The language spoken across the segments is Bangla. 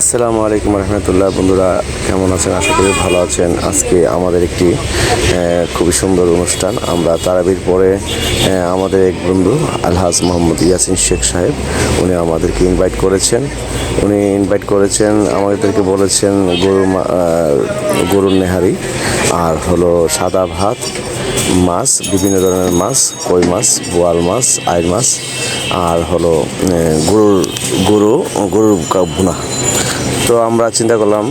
আসসালামু আলাইকুম রহমতুল্লাহ। বন্ধুরা, কেমন আছেন? আশা করি ভালো আছেন। আজকে আমাদের একটি খুবই সুন্দর অনুষ্ঠান। আমরা তারাবির পরে আমাদের এক বন্ধু, আলহাজ মোহাম্মদ ইয়াসিন শেখ সাহেব, উনি আমাদেরকে ইনভাইট করেছেন। উনি ইনভাইট করেছেন, আমাদেরকে বলেছেন, গরু গরুর নেহারি। আর হলো সাদা ভাত, মাছ, বিভিন্ন ধরনের মাছ, কই মাছ, বোয়াল মাছ আইর মাছ, আর হলো গরুর, গরু, গরুর ভুনা। তো আমরা চিন্তা করলাম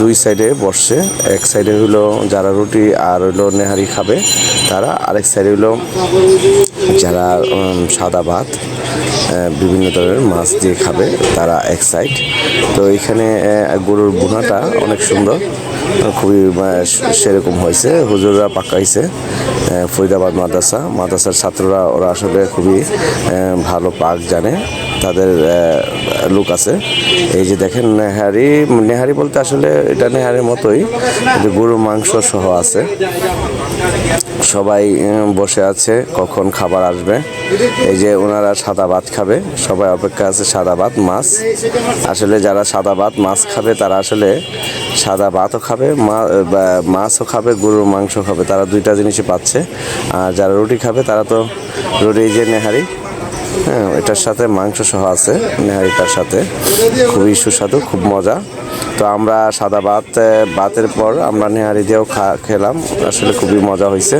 দুই সাইডে বসছে। এক সাইডে হইল যারা রুটি আর হইল নেহারি খাবে, তারা আরেক সাইডে হইল যারা সাদা ভাত বিভিন্ন ধরনের মাছ দিয়ে খাবে, তারা এক সাইড। তো এখানে গরুর বুনাটা অনেক সুন্দর, খুবই সেরকম হয়েছে। হুজুররা পাকাইছে ফরিদাবাদ মাদ্রাসা। মাদ্রাসার ছাত্ররা, ওরা আসলে খুবই ভালো পাক জানে। তাদের লুক আছে। এই যে দেখেন, নেহারি নেহারি বলতে আসলে এটা নেহারির মতোই, কিন্তু গরুর মাংস সহ আছে। সবাই বসে আছে, কখন খাবার আসবে। এই যে ওনারা সাদা ভাত খাবে, সবাই অপেক্ষা আছে সাদা ভাত, মাছ। আসলে যারা সাদা ভাত, মাছ খাবে, তারা আসলে সাদা ভাতও খাবে মাছও খাবে, গরুর মাংস খাবে। তারা দুইটা জিনিসই পাচ্ছে। আর যারা রুটি খাবে, তারা তো রুটি যে নেহারি হ্যাঁ এটার সাথে মাংস সহ আছে নেহারিটার সাথে। খুবই সুস্বাদু, খুব মজা। তো আমরা সাদা ভাত ভাতের পর আমরা নেহারি দিয়েও খা, খেলাম। আসলে খুবই মজা হয়েছে